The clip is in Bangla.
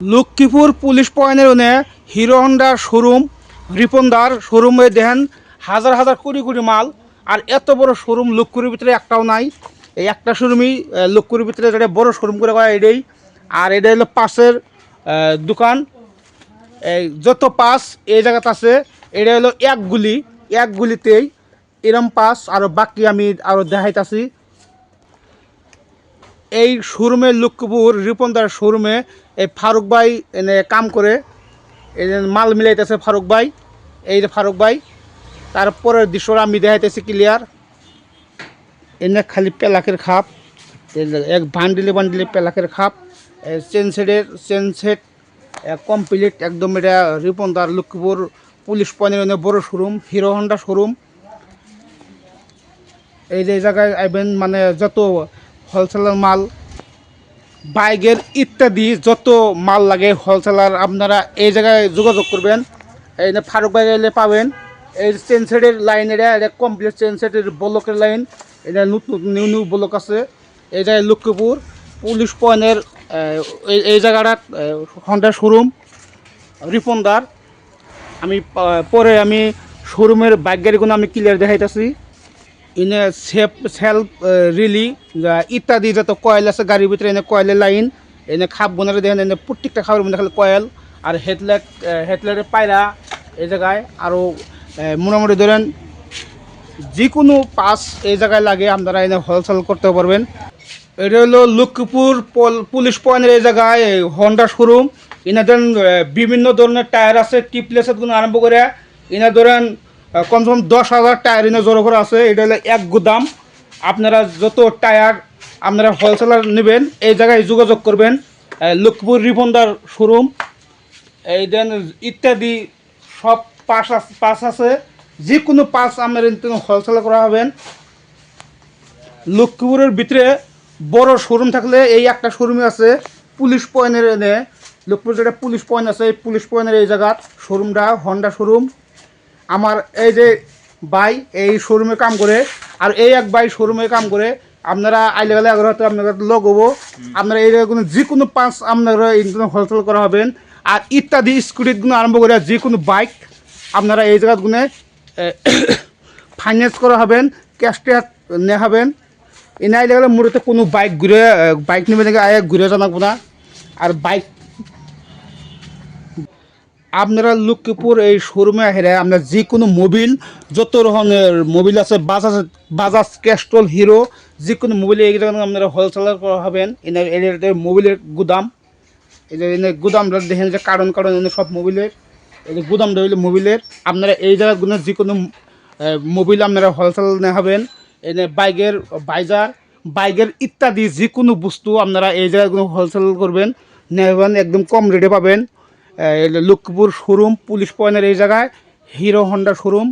লক্ষ্মীপুর পুলিশ পয়েন্টের ওনে হিরো হন্ডার শোরুম রিপনদার শোরুমে দেখেন হাজার হাজার কোটি কোটি মাল, আর এত বড় শোরুম লক্ষ্মীর ভিতরে একটাও নাই। এই একটা শোরুমই লক্ষ্মীর ভিতরে যেটা বড় শোরুম করে করা এটাই। আর এটা হলো পাশের দোকান। এই যত পাস এই জায়গাতে আছে, এটা হলো এক গুলি, এক গুলিতেই এরম পাস আর বাকি আমি আরও দেখাইতাছি। এই শোরুমে লক্ষ্মীপুর, রিপনদার শোরুমে এই ফারুক ভাই এনে কাম করে। এই মাল মিলাইতেছে ফারুক ভাই, এই যে ফারুক ভাই। তারপরের দৃশ্যটা আমি দেখাইতেছি ক্লিয়ার এনে খালি পেলাকের খাপ এক বান্ডিলে বান্ডিলে পেলাকের খাপ চেন সেটের চেন সেট কমপ্লিট একদম এটা রিপনদার লক্ষ্মীপুর পুলিশ পয়েন্টের বড় শোরুম, হিরো হন্ডা শোরুম। এই যে জায়গায় আইবেন মানে যত হোলসেলার মাল, বাইকের ইত্যাদি যত মাল লাগে হোলসেলার আপনারা এই জায়গায় যোগাযোগ করবেন। এই ফারুক ভাই এলে পাবেন। এই চেন সেটের লাইন এটা কমপ্লিট চেন সেটের ব্লকের লাইন এটা নতুন নিউ নিউ ব্লক আছে। এই জায়গায় লক্ষ্মীপুর পুলিশ পয়েন্টের এই- এই জায়গাটা হন্ডা শোরুম রিপনদার আমি পরে আমি শোরুমের বাইক গাড়িগুলো আমি ক্লিয়ার দেখাইতেছি। ইনে সেফ, সেলফ রিলি ইত্যাদি যত কয়েল আছে, গাড়ির ভিতরে এনে কয়েলের লাইন, এনে খাপ বোনারে দেখেন এনে প্রত্যেকটা খাবার মধ্যে খালি কয়েল, আর হেডলাইট হেডলাইটের পায়রা এই জায়গায় আরও মোটামুটি ধরেন যে কোনো পাস এই জায়গায় লাগে, আপনারা এনে হোলসেল করতে পারবেন। এটা হলো লক্ষ্মীপুর পল- পুলিশ পয়েন্টের এই জায়গায় হন্ডা শোরুম এনে ধরেন বিভিন্ন ধরনের টায়ার আছে, টিপলেসের আরম্ভ করে, এনে ধরেন কমসে কম দশ হাজার টায়ার এনে জড়ো করে আছে। এটা হলো এক গুদাম। আপনারা যত টায়ার আপনারা হোলসেলার নেবেন, এই জায়গায় যোগাযোগ করবেন। লক্ষ্মীপুর রিপন্দার শোরুম এই দেন ইত্যাদি সব পাস পাস আছে। যে কোনো পাস আপনার হোলসেল করা হবেন। লক্ষ্মীপুরের ভিতরে বড় শোরুম থাকলে এই একটা শোরুমে আছে, পুলিশ পয়েন্টের এনে। লক্ষ্মীপুর যেটা পুলিশ পয়েন্ট আছে, এই পুলিশ পয়েন্টের এই জায়গার শোরুমটা হন্ডা শোরুম আমার এই যে ভাই এই শোরুমে কাম করে আর এই এক ভাই শোরুমে কাম করে আপনারা আইলে গেলে আগ্রহ হয়তো আপনারা লগ হব। আপনারা এই কোনো যে কোনো পাঁচ আপনারা হোলসেল করা হবেন। আর ইত্যাদি স্কুটিগুলো আরম্ভ করে যে কোনো বাইক আপনারা এই জায়গাগুলো ফাইন্যান্স করা হবেন ক্যাশ ট্যাশ নেওয়া হবেন। এনে আইলে গেলে মূলত কোনো বাইক ঘুরে বাইক নেবে নাকি আয় ঘুরে জানাব না। আর বাইক আপনারা লক্ষ্মীপুর এই শোরুমে হেরে আপনার যে কোনো মোবিল, যত ধরনের মোবিল আছে, বাজাজ বাজাজ ক্যাস্ট্রল হিরো যে কোনো মোবিল এইগুলো আপনারা হোলসেলার হবেন। এনে এদের মোবিলের গুদাম। এই যে এনে গুদামটা দেখেন যে কারণ কারণ এনে সব মোবিলের। এই যে গুদামটা মোবিলের। আপনারা এই জায়গাগুলো যে কোনো মোবিল আপনারা হোলসেল নেবেন এনে বাইকের বাইজার, বাইকের ইত্যাদি যে কোনো বস্তু আপনারা এই জায়গাগুলো হোলসেল করবেন। নেবেন একদম কম রেটে পাবেন। এই লক্ষ্মীপুর শোরুম পুলিশ পয়েন্টের এই জায়গায় হিরো হন্ডা শোরুম